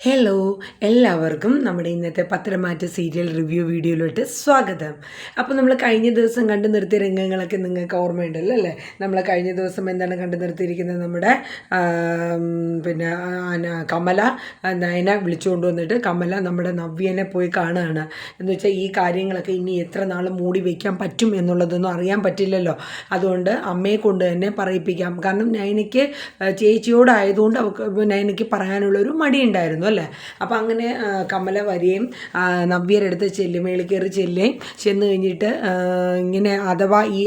Hello എല്ലാവർക്കും നമ്മുടെ ഇന്നത്തെ പത്രമാറ്റ സീരിയൽ റിവ്യൂ വീഡിയോയിലോട്ട് സ്വാഗതം. അപ്പോൾ നമ്മൾ കഴിഞ്ഞ ദിവസം കണ്ടു നിർത്തിയ രംഗങ്ങളൊക്കെ നിങ്ങൾക്ക് ഓർമ്മയുണ്ടല്ലോ അല്ലേ? നമ്മൾ കഴിഞ്ഞ ദിവസം എന്താണ് കണ്ടു നിർത്തിയിരിക്കുന്നത്? നമ്മുടെ പിന്നെ കമല നയന വിളിച്ചുകൊണ്ട് വന്നിട്ട് കമല നമ്മുടെ നവ്യനെ പോയി കാണുകയാണ്. എന്ന് വെച്ചാൽ ഈ കാര്യങ്ങളൊക്കെ ഇനി എത്ര നാൾ മൂടി വയ്ക്കാൻ പറ്റും എന്നുള്ളതൊന്നും അറിയാൻ പറ്റില്ലല്ലോ. അതുകൊണ്ട് അമ്മയെ കൊണ്ട് തന്നെ പറയിപ്പിക്കാം. കാരണം നയനയ്ക്ക് ചേച്ചിയോടായതുകൊണ്ട് അവൾക്ക് നയനയ്ക്ക് പറയാനുള്ളൊരു മടിയുണ്ടായിരുന്നു അല്ലേ? അപ്പം അങ്ങനെ കമല വരികയും നവ്യരെടുത്ത് നവ്യരുടെ അടുത്ത് ചെല്ലും മേളിൽ കയറി ചെല്ലുകയും ചെന്ന് കഴിഞ്ഞിട്ട് ഇങ്ങനെ അഥവാ ഈ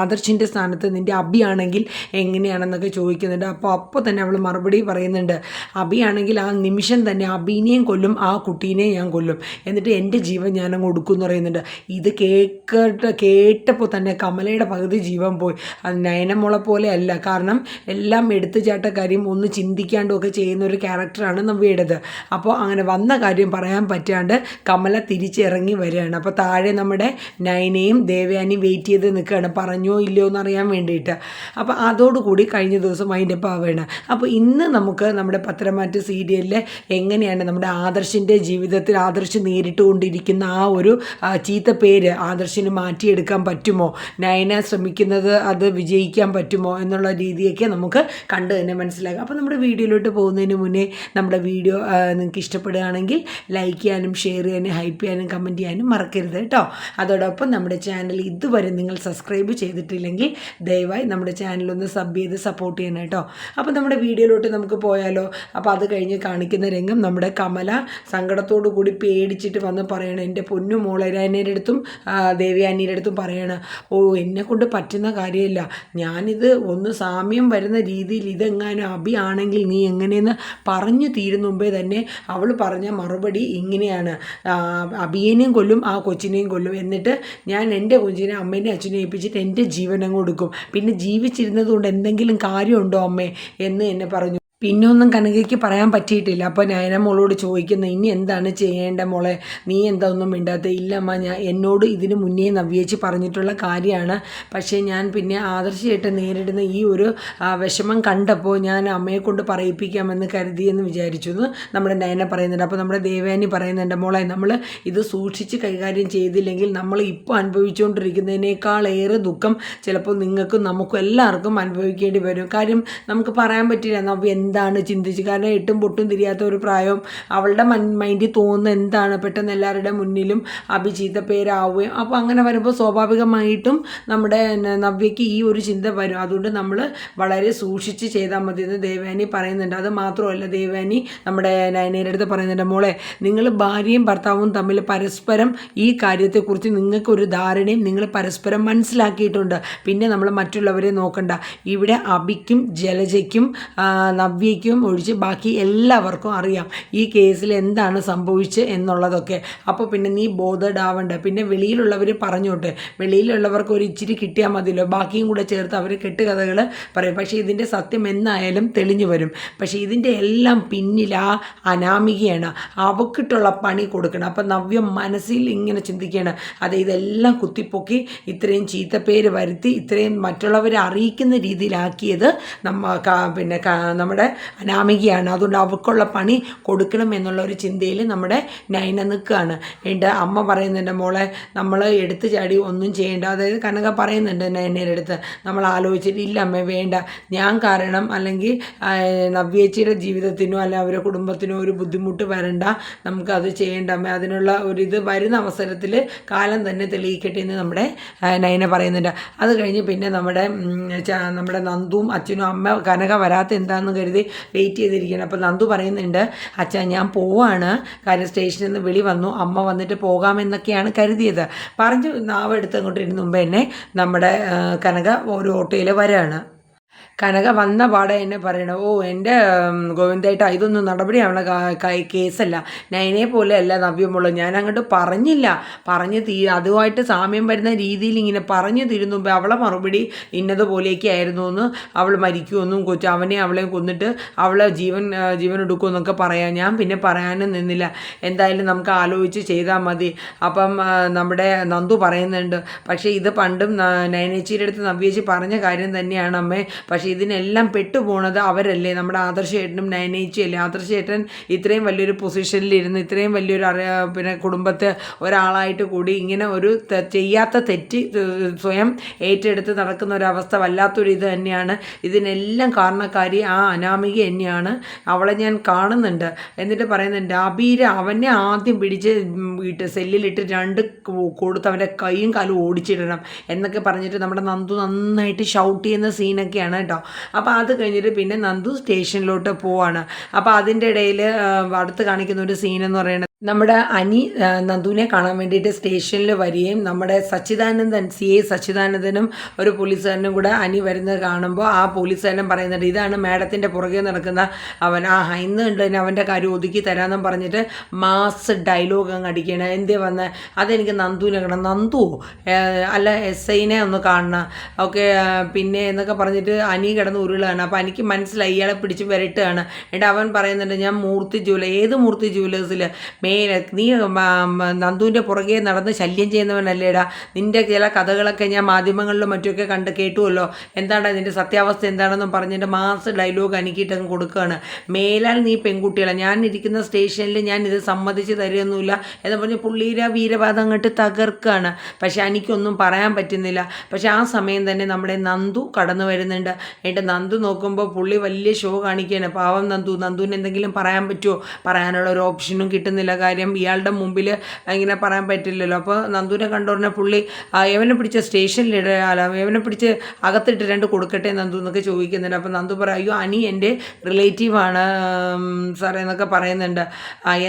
ആദർശിന്റെ സ്ഥാനത്ത് നിന്റെ അബിയാണെങ്കിൽ എങ്ങനെയാണെന്നൊക്കെ ചോദിക്കുന്നുണ്ട്. അപ്പോൾ അപ്പോൾ തന്നെ അവൾ മറുപടി പറയുന്നുണ്ട്. അബിയാണെങ്കിൽ ആ നിമിഷം തന്നെ അബീനെയും കൊല്ലും ആ കുട്ടീനെയും ഞാൻ കൊല്ലും. എന്നിട്ട് എന്റെ ജീവൻ ഞാൻ കൊടുക്കും എന്ന് പറയുന്നുണ്ട്. ഇത് കേട്ട കേട്ടപ്പോൾ തന്നെ കമലയുടെ പകുതി ജീവൻ പോയി. അത് നയനമുള പോലെ അല്ല. കാരണം എല്ലാം എടുത്തുചാട്ടക്കാര്യം ഒന്ന് ചിന്തിക്കാണ്ടും ഒക്കെ ചെയ്യുന്ന ഒരു ക്യാരക്ടറാണ് നവ്യയുടേത് അപ്പോൾ അങ്ങനെ വന്ന കാര്യം പറയാൻ പറ്റാണ്ട് കമല തിരിച്ചിറങ്ങി വരികയാണ്. അപ്പോൾ താഴെ നമ്മുടെ നയനയും ദേവയാനിയും വെയിറ്റ് ചെയ്ത് നിൽക്കുകയാണ്. പറഞ്ഞോ ഇല്ലയോ എന്ന് അറിയാൻ വേണ്ടിയിട്ട്. അപ്പോൾ അതോടുകൂടി കഴിഞ്ഞ ദിവസം അതിന്റെ പാവുകയാണ് അപ്പോൾ ഇന്ന് നമുക്ക് നമ്മുടെ പത്രമാറ്റ് സീരിയലിൽ എങ്ങനെയാണ് നമ്മുടെ ആദർശിന്റെ ജീവിതത്തിൽ ആദർശ് നേരിട്ടുകൊണ്ടിരിക്കുന്ന ആ ഒരു ചീത്ത പേര് ആദർശിന് മാറ്റിയെടുക്കാൻ പറ്റുമോ? നയന ശ്രമിക്കുന്നത് അത് വിജയിക്കാൻ പറ്റുമോ? എന്നുള്ള രീതിയൊക്കെ നമുക്ക് കണ്ടു തന്നെ മനസ്സിലാക്കാം. അപ്പോൾ നമ്മുടെ വീഡിയോയിലോട്ട് പോകുന്നതിന് മുന്നേ നമ്മുടെ വീഡിയോ നിങ്ങൾക്ക് ഇഷ്ടപ്പെടുകയാണെങ്കിൽ ലൈക്ക് ചെയ്യാനും ഷെയർ ചെയ്യാനും ഹൈപ്പ് ചെയ്യാനും കമന്റ് ചെയ്യാനും മറക്കരുത് കേട്ടോ. അതോടൊപ്പം നമ്മുടെ ചാനൽ ഇതുവരെ നിങ്ങൾ സബ്സ്ക്രൈബ് ചെയ്തിട്ടില്ലെങ്കിൽ ദയവായി നമ്മുടെ ചാനലൊന്ന് സബ് ചെയ്ത് സപ്പോർട്ട് ചെയ്യണം കേട്ടോ. അപ്പോൾ നമ്മുടെ വീഡിയോയിലോട്ട് നമുക്ക് പോയാലോ? അപ്പോൾ അത് കഴിഞ്ഞ് കാണിക്കുന്ന രംഗം നമ്മുടെ കമല സങ്കടത്തോടു കൂടി പേടിച്ചിട്ട് വന്ന് പറയണം എന്റെ പൊന്നു മോളരാനേന്റെ അടുത്തും ദേവിയാനിയുടെ അടുത്തും പറയണം ഓ എന്നെ കൊണ്ട് പറ്റുന്ന കാര്യമില്ല. ഞാനിത് ഒന്ന് സാമ്യം വരുന്ന രീതിയിൽ ഇതെങ്ങാനും അഭിയാണെങ്കിൽ നീ എങ്ങനെയെന്ന് പറഞ്ഞു തീരുന്ന മുമ്പേ തന്നെ അവൾ പറഞ്ഞ മറുപടി ഇങ്ങനെയാണ്. അബിയനെയും കൊല്ലും ആ കൊച്ചിനെയും കൊല്ലും. എന്നിട്ട് ഞാൻ എന്റെ കൊച്ചിനെ അമ്മേനെ അച്ഛനെ ഏൽപ്പിച്ചിട്ട് എന്റെ അങ്ങ് കൊടുക്കും. പിന്നെ ജീവിച്ചിരുന്നത് കൊണ്ട് എന്തെങ്കിലും കാര്യമുണ്ടോ അമ്മേ? എന്ന് എന്നെ പറഞ്ഞു. പിന്നെ ഒന്നും കനകയ്ക്ക് പറയാൻ പറ്റിയിട്ടില്ല. അപ്പോൾ നയന മോളോട് ചോദിക്കുന്ന ഇനി എന്താണ് ചെയ്യേണ്ട മോളെ? നീ എന്താ ഒന്നും മിണ്ടാത്ത? ഇല്ലമ്മ ഞാൻ എന്നോട് ഇതിന് മുന്നേ നവ്യേച്ചി പറഞ്ഞിട്ടുള്ള കാര്യമാണ്. പക്ഷേ ഞാൻ പിന്നെ ആദർശമായിട്ട് നേരിടുന്ന ഈ ഒരു വിഷമം കണ്ടപ്പോൾ ഞാൻ അമ്മയെ കൊണ്ട് പറയിപ്പിക്കാമെന്ന് വിചാരിച്ചു എന്ന് നമ്മുടെ നയന പറയുന്നുണ്ട്. അപ്പോൾ നമ്മുടെ ദേവയാനി പറയുന്നുണ്ട് മോളെ നമ്മൾ ഇത് സൂക്ഷിച്ച് കൈകാര്യം ചെയ്തില്ലെങ്കിൽ നമ്മൾ ഇപ്പോൾ അനുഭവിച്ചുകൊണ്ടിരിക്കുന്നതിനേക്കാളേറെ ദുഃഖം ചിലപ്പോൾ നിങ്ങൾക്കും നമുക്കും എല്ലാവർക്കും അനുഭവിക്കേണ്ടി വരും. കാര്യം നമുക്ക് പറയാൻ പറ്റില്ല നവ്യ എന്താണ് ചിന്തിച്ച്? കാരണം എട്ടും പൊട്ടും തിരിയാത്ത ഒരു പ്രായവും അവളുടെ മൻ മൈൻഡിൽ തോന്നുന്ന എന്താണ്? പെട്ടെന്ന് എല്ലാവരുടെ മുന്നിലും അഭിജീത പേരാവുകയും അപ്പോൾ അങ്ങനെ വരുമ്പോൾ സ്വാഭാവികമായിട്ടും നമ്മുടെ നവ്യയ്ക്ക് ഈ ഒരു ചിന്ത വരും. അതുകൊണ്ട് നമ്മൾ വളരെ സൂക്ഷിച്ച് ചെയ്താൽ മതി എന്ന് ദേവാനി പറയുന്നുണ്ട്. അത് മാത്രമല്ല ദേവാനി നമ്മുടെ നയനയുടെ അടുത്ത് പറയുന്നുണ്ട്. മോളെ നിങ്ങൾ ഭാര്യയും ഭർത്താവും തമ്മിൽ പരസ്പരം ഈ കാര്യത്തെക്കുറിച്ച് നിങ്ങൾക്കൊരു ധാരണയും നിങ്ങൾ പരസ്പരം മനസ്സിലാക്കിയിട്ടുണ്ട്. പിന്നെ നമ്മൾ മറ്റുള്ളവരെ നോക്കണ്ട. ഇവിടെ അബിക്കും ജലജയ്ക്കും ആ, നവ്യയ്ക്കും ഒഴിച്ച് ബാക്കി എല്ലാവർക്കും അറിയാം ഈ കേസിൽ എന്താണ് സംഭവിച്ചത് എന്നുള്ളതൊക്കെ. അപ്പോൾ പിന്നെ നീ ബോധഡ് ആവണ്ട പിന്നെ വെളിയിലുള്ളവർ പറഞ്ഞോട്ടെ. വെളിയിലുള്ളവർക്ക് ഒരു ഇച്ചിരി കിട്ടിയാൽ മതിയല്ലോ. ബാക്കിയും കൂടെ ചേർത്ത് അവർ കെട്ടുകഥകൾ പറയും. പക്ഷേ ഇതിന്റെ സത്യം എന്നായാലും തെളിഞ്ഞു വരും. പക്ഷേ ഇതിന്റെ എല്ലാം പിന്നിൽ ആ അനാമികയാണ് അവക്കിട്ടുള്ള പണി കൊടുക്കണം. അപ്പം നവ്യം മനസ്സിൽ ഇങ്ങനെ ചിന്തിക്കുകയാണ്. അത് ഇതെല്ലാം കുത്തിപ്പൊക്കി ഇത്രയും ചീത്തപ്പേര് വരുത്തി ഇത്രയും മറ്റുള്ളവരെ അറിയിക്കുന്ന രീതിയിലാക്കിയത് നമ്മ പിന്നെ ക- അനാമികയാണ്. അതുകൊണ്ട് അവൾക്കുള്ള പണി കൊടുക്കണം എന്നുള്ള ഒരു ചിന്തയിൽ നമ്മുടെ നൈന നിൽക്കുകയാണ്. എന്റെ അമ്മ പറയുന്നുണ്ട് മോളെ നമ്മൾ എടുത്തു ചാടി ഒന്നും ചെയ്യേണ്ട. അതായത് കനക പറയുന്നുണ്ട് നൈനയുടെ അടുത്ത് നമ്മൾ ആലോചിച്ചിട്ട് ഇല്ല അമ്മ വേണ്ട. ഞാൻ കാരണം അല്ലെങ്കിൽ നവ്യേച്ചിയുടെ ജീവിതത്തിനോ അല്ലെങ്കിൽ അവരുടെ കുടുംബത്തിനോ ഒരു ബുദ്ധിമുട്ട് വരണ്ട. നമുക്കത് ചെയ്യേണ്ട അമ്മ. അതിനുള്ള ഒരു ഇത് വരുന്ന അവസരത്തിൽ കാലം തന്നെ തെളിയിക്കട്ടെ എന്ന് നമ്മുടെ നൈന പറയുന്നുണ്ട്. അത് കഴിഞ്ഞ് പിന്നെ നമ്മുടെ നമ്മുടെ നന്ദുവും അച്ഛനും അമ്മ കനക വരാത്ത എന്താണെന്ന് കരുതി വെയിറ്റ് ചെയ്തിരിക്കുകയാണ്. അപ്പോൾ നന്ദു പറയുന്നുണ്ട് അച്ഛാ ഞാൻ പോവാണ്. കാര്യം സ്റ്റേഷനിൽ നിന്ന് വിളി വന്നു. അമ്മ വന്നിട്ട് പോകാമെന്നൊക്കെയാണ് കരുതിയത്. പറഞ്ഞു നാവ് എടുത്ത് അങ്ങോട്ട് ഇരുന്ന് മുമ്പ് നമ്മുടെ കനക ഒരു ഓട്ടോയിൽ വരാണ്. കനക വന്ന പാടെ എന്നെ പറയണം ഓ എന്റെ ഗോവിന്ദേട്ട ഇതൊന്നും നടപടിയാവണ കേസല്ല. നയനെ പോലെ അല്ല നവ്യമുള്ളൂ ഞാൻ അങ്ങോട്ട് പറഞ്ഞില്ല. പറഞ്ഞ് തീ അതുമായിട്ട് സാമ്യം വരുന്ന രീതിയിൽ ഇങ്ങനെ പറഞ്ഞു തീരുന്നുമ്പോൾ അവളെ മറുപടി ഇന്നതുപോലെയൊക്കെ ആയിരുന്നു എന്ന് അവൾ മരിക്കുമെന്നും കൊച്ചു അവനെ അവളെയും കൊന്നിട്ട് അവളെ ജീവൻ ജീവൻ എടുക്കുമെന്നൊക്കെ പറയാം. ഞാൻ പിന്നെ പറയാനും നിന്നില്ല. എന്തായാലും നമുക്ക് ആലോചിച്ച് ചെയ്താൽ മതി. അപ്പം നമ്മുടെ നന്ദു പറയുന്നുണ്ട്. പക്ഷേ ഇത് പണ്ടും നയനേച്ചിയുടെ അടുത്ത് നവ്യേച്ചി പറഞ്ഞ കാര്യം തന്നെയാണ് അമ്മേ. പക്ഷേ പക്ഷേ ഇതിനെല്ലാം പെട്ടുപോണത് അവരല്ലേ? നമ്മുടെ ആദർശ നയനേച്ചി അല്ലേ ആദർശ ഏട്ടൻ ഇത്രയും വലിയൊരു പൊസിഷനിലിരുന്ന് ഇത്രയും വലിയൊരു പിന്നെ കുടുംബത്തെ ഒരാളായിട്ട് കൂടി ഇങ്ങനെ ഒരു ചെയ്യാത്ത തെറ്റ് സ്വയം ഏറ്റെടുത്ത് നടക്കുന്ന ഒരവസ്ഥ വല്ലാത്തൊരു ഇത് തന്നെയാണ്. ഇതിനെല്ലാം കാരണക്കാരി ആ അനാമിക തന്നെയാണ്. അവളെ ഞാൻ കാണുന്നുണ്ട്. എന്നിട്ട് പറയുന്നുണ്ട് അബീര അവനെ ആദ്യം പിടിച്ച് ഇട്ട് സെല്ലിലിട്ട് രണ്ട് കൊടുത്ത് അവന്റെ കൈയും കാലും ഓടിച്ചിടണം എന്നൊക്കെ പറഞ്ഞിട്ട് നമ്മുടെ നന്ദു നന്നായിട്ട് ഷൗട്ട് ചെയ്യുന്ന സീനൊക്കെയാണ് കേട്ടോ. അപ്പോൾ അത് കഴിഞ്ഞിട്ട് പിന്നെ നന്ദു സ്റ്റേഷനിലോട്ട് പോവാണ്. അപ്പോൾ അതിന്റെ ഇടയിൽ അടുത്ത് കാണിക്കുന്ന ഒരു സീൻ എന്ന് പറയുന്നത് നമ്മുടെ അനി നന്ദുവിനെ കാണാൻ വേണ്ടിയിട്ട് സ്റ്റേഷനിൽ വരികയും നമ്മുടെ സച്ചിദാനന്ദൻ സി എ സച്ചിദാനന്ദനും ഒരു പോലീസുകാരനും കൂടെ അനി വരുന്നത് കാണുമ്പോൾ ആ പോലീസുകാരൻ പറയുന്നുണ്ട് ഇതാണ് മാഡത്തിന്റെ പുറകെ നടക്കുന്ന അവൻ. ആ ഇന്ന് ഉണ്ട് അവന്റെ കാര്യം ഒതുക്കി തരാമെന്നും പറഞ്ഞിട്ട് മാസ് ഡയലോഗ് അങ്ങ് അടിക്കണം എന്തേ വന്ന്? അതെനിക്ക് നന്ദുവിനെ കാണാം നന്ദു അല്ല എസ് ഐനെ ഒന്ന് കാണണം. ഓക്കെ പിന്നെ എന്നൊക്കെ പറഞ്ഞിട്ട് അനി കിടന്ന് ഉരുളാണ്. അപ്പോൾ എനിക്ക് മനസ്സിലായി ഇയാളെ പിടിച്ച് വരട്ടുകയാണ്. എന്നിട്ട് അവൻ പറയുന്നുണ്ട് ഞാൻ മൂർത്തി ജൂവല ഏത് മൂർത്തി ജൂവലേഴ്സിൽ മേലെ നീ നന്ദുവിന്റെ പുറകെ നടന്ന് ശല്യം ചെയ്യുന്നവനല്ലേടാ. നിന്റെ ചില കഥകളൊക്കെ ഞാൻ മാധ്യമങ്ങളിലും മറ്റുമൊക്കെ കണ്ട് കേട്ടുമല്ലോ എന്താണ് നിന്റെ സത്യാവസ്ഥ എന്താണെന്നും പറഞ്ഞിട്ട് മാസ് ഡയലോഗ് അനിക്കിട്ടങ്ങ് കൊടുക്കുകയാണ്. മേലാൽ നീ പെൺകുട്ടികളെ. ഞാൻ ഇരിക്കുന്ന സ്റ്റേഷനിൽ ഞാൻ ഇത് സമ്മതിച്ച് തരുമൊന്നുമില്ല എന്ന് പറഞ്ഞ് പുള്ളീര വീരവാദം അങ്ങോട്ട് തകർക്കുകയാണ്. പക്ഷേ എനിക്കൊന്നും പറയാൻ പറ്റുന്നില്ല. പക്ഷേ ആ സമയം തന്നെ നമ്മുടെ നന്ദു കടന്നു വരുന്നുണ്ട്. എന്നിട്ട് നന്ദു നോക്കുമ്പോൾ പുള്ളി വലിയ ഷോ കാണിക്കുകയാണ്. പാവം നന്ദു. നന്ദുവിന് എന്തെങ്കിലും പറയാൻ പറ്റുമോ പറയാനുള്ള ഒരു ഓപ്ഷനും കിട്ടുന്നില്ല. കാര്യം ഇയാളുടെ മുമ്പിൽ ഇങ്ങനെ പറയാൻ പറ്റില്ലല്ലോ. അപ്പോൾ നന്ദുവിനെ കണ്ടോറിനെ പുള്ളി യവനെ പിടിച്ച് സ്റ്റേഷനിലിട അല്ല എവനെ പിടിച്ച് അകത്തിട്ട് രണ്ട് കൊടുക്കട്ടെ നന്ദു എന്നൊക്കെ ചോദിക്കുന്നുണ്ട്. അപ്പോൾ നന്ദു പറയും അയ്യോ അനി എന്റെ റിലേറ്റീവാണ് സാറേ എന്നൊക്കെ പറയുന്നുണ്ട്.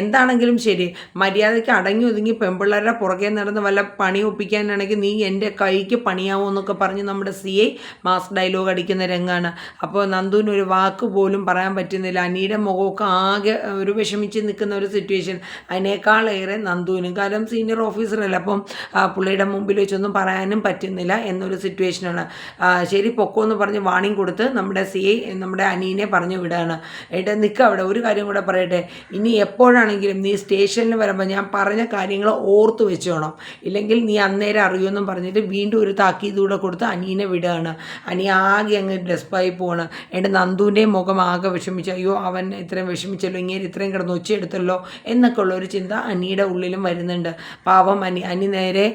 എന്താണെങ്കിലും ശരി. മര്യാദയ്ക്ക് അടങ്ങി ഒതുങ്ങി പെമ്പിള്ളേരുടെ പുറകെ നടന്ന് വല്ല പണി ഒപ്പിക്കാനാണെങ്കിൽ നീ എന്റെ കൈക്ക് പണിയാവോ എന്നൊക്കെ പറഞ്ഞ് നമ്മുടെ സി ഐ മാസ് ഡയലോഗ് അടിക്കുന്ന രംഗമാണ് അപ്പോൾ നന്ദുവിന് ഒരു വാക്ക് പോലും പറയാൻ പറ്റുന്നില്ല. അനിയുടെ മുഖമൊക്കെ ആകെ ഒരു വിഷമിച്ച് നിൽക്കുന്ന ഒരു സിറ്റുവേഷൻ അതിനേക്കാളേറെ നന്ദുവിനും. കാരണം സീനിയർ ഓഫീസറല്ല അപ്പം പുള്ളിയുടെ മുമ്പിൽ വെച്ചൊന്നും പറയാനും പറ്റുന്നില്ല എന്നൊരു സിറ്റുവേഷനാണ് ശരി പൊക്കോ എന്ന് പറഞ്ഞ് വാണിംഗ് കൊടുത്ത് നമ്മുടെ സി ഐ നമ്മുടെ അനീനെ പറഞ്ഞു വിടുകയാണ് എന്നിട്ട് നിൽക്കുക അവിടെ. ഒരു കാര്യം കൂടെ പറയട്ടെ. ഇനി എപ്പോഴാണെങ്കിലും നീ സ്റ്റേഷനിൽ വരുമ്പോൾ ഞാൻ പറഞ്ഞ കാര്യങ്ങൾ ഓർത്ത് വെച്ചോണം. ഇല്ലെങ്കിൽ നീ അന്നേരം അറിയുമെന്നും പറഞ്ഞിട്ട് വീണ്ടും ഒരു താക്കീതൂടെ കൊടുത്ത് അനീനെ വിടുകയാണ് അനി ആകെ അങ്ങ് ഡെസ്പായി പോവാണ്. എന്റെ നന്ദുവിന്റെയും മുഖം ആകെ വിഷമിച്ചു അയ്യോ അവൻ ഇത്രയും വിഷമിച്ചല്ലോ ഇങ്ങനെ ഇത്രയും കിടന്ന് ഉച്ചയെടുത്തല്ലോ എന്നൊക്കെ ഒരു ചിന്ത അനിയുടെ ഉള്ളിലും വരുന്നുണ്ട്. പാവം അനി. അനി നേരെ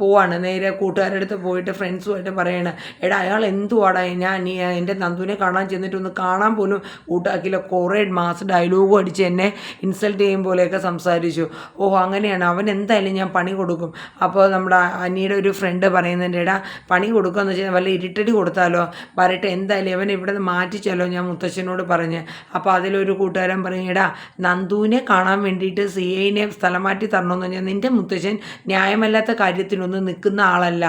പോവാണ്. നേരെ കൂട്ടുകാരുടെ അടുത്ത് പോയിട്ട് ഫ്രണ്ട്സുമായിട്ട് പറയാണ് എടാ അയാൾ എന്തുവാടാ? ഞാൻ അനി എന്റെ നന്ദുവിനെ കാണാൻ ചെന്നിട്ട് ഒന്ന് കാണാൻ പോലും കൂട്ടാക്കിയില്ല. കുറേ മാസ് ഡയലോഗ് അടിച്ച് എന്നെ ഇൻസൾട്ട് ചെയ്യും പോലെയൊക്കെ സംസാരിച്ചു. ഓ അങ്ങനെയാണ്. അവൻ എന്തായാലും ഞാൻ പണി കൊടുക്കും. അപ്പോൾ നമ്മുടെ അനിയുടെ ഒരു ഫ്രണ്ട് പറയുന്നുണ്ട് എടാ പണി കൊടുക്കുകയെന്ന് വെച്ചാൽ വല്ല ഇരിട്ടടി കൊടുത്താലോ? വരട്ടെ എന്തായാലും അവൻ ഇവിടെ നിന്ന് മാറ്റിച്ചല്ലോ ഞാൻ മുത്തശ്ശനോട് പറഞ്ഞ്. അപ്പോൾ അതിലൊരു കൂട്ടുകാരൻ പറയും എടാ നന്ദുവിനെ കാണാൻ വേണ്ടിയിട്ട് സി ഐനെ സ്ഥലം മാറ്റി തരണമെന്ന് പറഞ്ഞാൽ നിന്റെ മുത്തശ്ശൻ ന്യായമല്ലാത്ത കാര്യത്തിനൊന്നും നിൽക്കുന്ന ആളല്ല.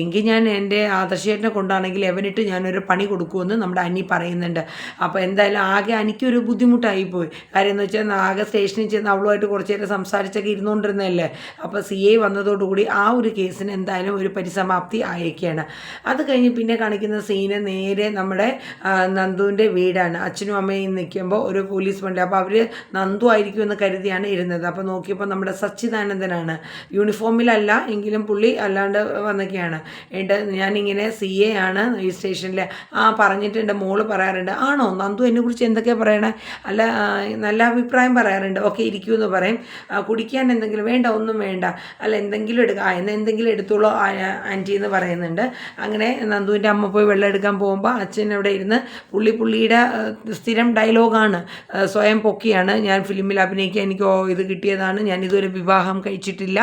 എങ്കിൽ ഞാൻ എന്റെ ആദർശേട്ടനെ കൊണ്ടാണെങ്കിൽ എവനിട്ട് ഞാനൊരു പണി കൊടുക്കുമെന്ന് നമ്മുടെ അനി പറയുന്നുണ്ട്. അപ്പോൾ എന്തായാലും ആകെ എനിക്കൊരു ബുദ്ധിമുട്ടായിപ്പോയി. കാര്യം എന്ന് വെച്ചാൽ ആകെ സ്റ്റേഷനിൽ ചെന്ന് അവളുമായിട്ട് കുറച്ച് നേരം സംസാരിച്ചൊക്കെ ഇരുന്നുകൊണ്ടിരുന്നതല്ലേ? അപ്പോൾ സി ഐ വന്നതോടുകൂടി ആ ഒരു കേസിന് എന്തായാലും ഒരു പരിസമാപ്തി ആയേക്കാണ്. അത് കഴിഞ്ഞ് പിന്നെ കാണിക്കുന്ന സീന് നേരെ നമ്മുടെ നന്ദുവിന്റെ വീടാണ്. അച്ഛനും അമ്മയും നിൽക്കുമ്പോൾ ഒരു പോലീസ് വണ്ടി. അപ്പോൾ അവർ നന്ദു ആയിരിക്കും എന്ന് കരുതിയാണ് ഇരുന്നത്. അപ്പോൾ നോക്കിയപ്പോൾ നമ്മുടെ സച്ചിദാനന്ദനാണ്. യൂണിഫോമിലല്ല എങ്കിലും പുള്ളി അല്ലാണ്ട് വന്നൊക്കെയാണ്. എന്നിട്ട് ഞാനിങ്ങനെ സി എ ആണ് ഈ സ്റ്റേഷനിൽ ആ പറഞ്ഞിട്ടുണ്ട് മോൾ പറയാറുണ്ട് ആണോ? നന്ദു എന്നെക്കുറിച്ച് എന്തൊക്കെയാണ് പറയണേ? അല്ല നല്ല അഭിപ്രായം പറയാറുണ്ട്. ഓക്കെ ഇരിക്കൂ എന്ന് പറയും കുടിക്കാൻ എന്തെങ്കിലും വേണ്ട? ഒന്നും വേണ്ട. അല്ല എന്തെങ്കിലും എടുക്കുക ആ എന്നാൽ എന്തെങ്കിലും എടുത്തോളൂ ആന്റി എന്ന് പറയുന്നുണ്ട്. അങ്ങനെ നന്ദുവിന്റെ അമ്മ പോയി വെള്ളം എടുക്കാൻ പോകുമ്പോൾ അച്ഛൻ അവിടെ ഇരുന്ന് പുള്ളി പുള്ളിയുടെ സ്ഥിരം ഡയലോഗാണ്. സ്വയം പൊക്കിയാണ്. ഞാൻ ഫിലിമിൽ അഭിനയിക്കാൻ എനിക്ക് ഇത് കിട്ടിയതാണ്. ഞാൻ ഇതുവരെ വിവാഹം കഴിച്ചിട്ടില്ല.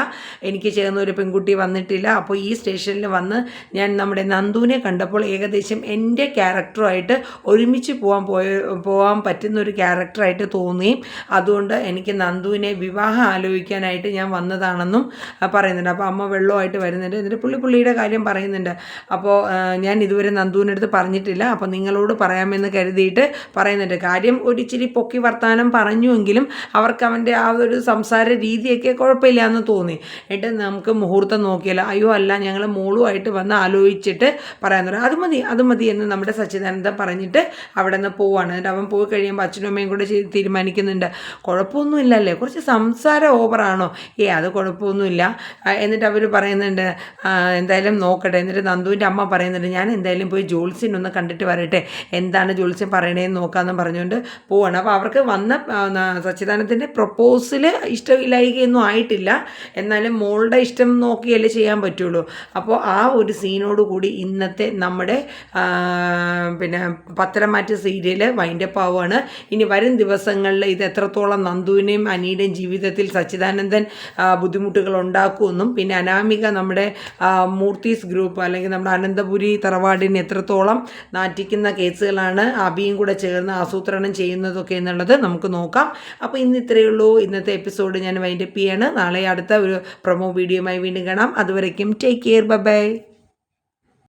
എനിക്ക് ചേർന്ന ഒരു പെൺകുട്ടി വന്നിട്ടില്ല. അപ്പോൾ ഈ സ്റ്റേഷനിൽ വന്ന് ഞാൻ നമ്മുടെ നന്ദുവിനെ കണ്ടപ്പോൾ ഏകദേശം എന്റെ ക്യാരക്ടറുമായിട്ട് ഒരുമിച്ച് പോകാൻ പോയ പോകാൻ പറ്റുന്ന ഒരു ക്യാരക്ടറായിട്ട് തോന്നുകയും അതുകൊണ്ട് എനിക്ക് നന്ദുവിനെ വിവാഹം ആലോചിക്കാനായിട്ട് ഞാൻ വന്നതാണെന്നും പറയുന്നുണ്ട്. അപ്പോൾ അമ്മ വെള്ളമായിട്ട് വരുന്നുണ്ട്. എന്നിട്ട് പുള്ളി പുള്ളിയുടെ കാര്യം പറയുന്നുണ്ട്. അപ്പോൾ ഞാൻ ഇതുവരെ നന്ദുവിന്റെ അടുത്ത് പറഞ്ഞിട്ടില്ല. അപ്പോൾ നിങ്ങളോട് പറയാമെന്ന് കരുതിയിട്ട് പറയുന്നുണ്ട്. കാര്യം ഒരിച്ചിരി പൊക്കി വർത്താനം പറഞ്ഞുവെങ്കിലും അവർക്ക് അവന്റെ ആ ഒരു സംസാര രീതിയൊക്കെ കുഴപ്പമില്ല എന്ന് തോന്നി. എന്നിട്ട് നമുക്ക് മുഹൂർത്തം നോക്കിയാലോ അയ്യോ അല്ല ഞങ്ങൾ മോളുമായിട്ട് വന്ന് ആലോചിച്ചിട്ട് പറയാൻ തുടങ്ങി. അത് മതി അത് മതി എന്ന് നമ്മുടെ സച്ചിദാനന്ദ പറഞ്ഞിട്ട് അവിടെ നിന്ന് പോവാണ്. എന്നിട്ട് അവൻ പോയി കഴിയുമ്പോൾ അച്ഛനും അമ്മയും കൂടെ തീരുമാനിക്കുന്നുണ്ട്. കുഴപ്പമൊന്നുമില്ലല്ലേ കുറച്ച് സംസാരം ഓവറാണോ ഏ അത് കുഴപ്പമൊന്നുമില്ല. എന്നിട്ട് അവർ പറയുന്നുണ്ട് എന്തായാലും നോക്കട്ടെ. എന്നിട്ട് നന്ദുവിന്റെ അമ്മ പറയുന്നുണ്ട് ഞാൻ എന്തായാലും പോയി ജോത്സ്യൻ ഒന്ന് കണ്ടിട്ട് വരട്ടെ. എന്താണ് ജോത്സ്യൻ പറയണേന്ന് നോക്കാമെന്ന് പറഞ്ഞുകൊണ്ട് പോവാണ്. അപ്പോൾ അവർക്ക് വന്ന സച്ചിദാനത്തിന്റെ പ്രപ്പോസൽ ഇഷ്ടമില്ലായികയൊന്നും ആയിട്ടില്ല. എന്നാലും മോളുടെ ഇഷ്ടം നോക്കിയല്ലേ ചെയ്യാൻ പറ്റുള്ളൂ. അപ്പോൾ ആ ഒരു സീനോട് കൂടി ഇന്നത്തെ നമ്മുടെ പിന്നെ പത്തരമാറ്റ് സീരിയൽ വൈൻഡപ്പ് ആവുകയാണ് ഇനി വരും ദിവസങ്ങളിൽ ഇത് എത്രത്തോളം നന്ദുവിനെയും അനിയുടെയും ജീവിതത്തിൽ സച്ചിദാനന്ദൻ ബുദ്ധിമുട്ടുകൾ ഉണ്ടാക്കുമെന്നും പിന്നെ അനാമിക നമ്മുടെ മൂർത്തീസ് ഗ്രൂപ്പ് അല്ലെങ്കിൽ നമ്മുടെ അനന്തപുരി തറവാടിന് എത്രത്തോളം നാറ്റിക്കുന്ന കേസുകളാണ് അബിയും കൂടെ ചേർന്ന് ആസൂത്രണം ചെയ്യുന്നതൊക്കെ എന്നുള്ളത് നമുക്ക് നോക്കാം. അപ്പോൾ ഇന്ന് ഇത്രയേ ഉള്ളൂ. ഇന്നത്തെ എപ്പിസോഡ് ഞാൻ വൈൻഡപ്പ് ചെയ്യാണ്. നാളെ അടുത്ത ഒരു പ്രൊമോ വീഡിയോയുമായി വീണ്ടും കാണാം. അതുവരയ്ക്കും ടേക്ക് കെയർ ബൈ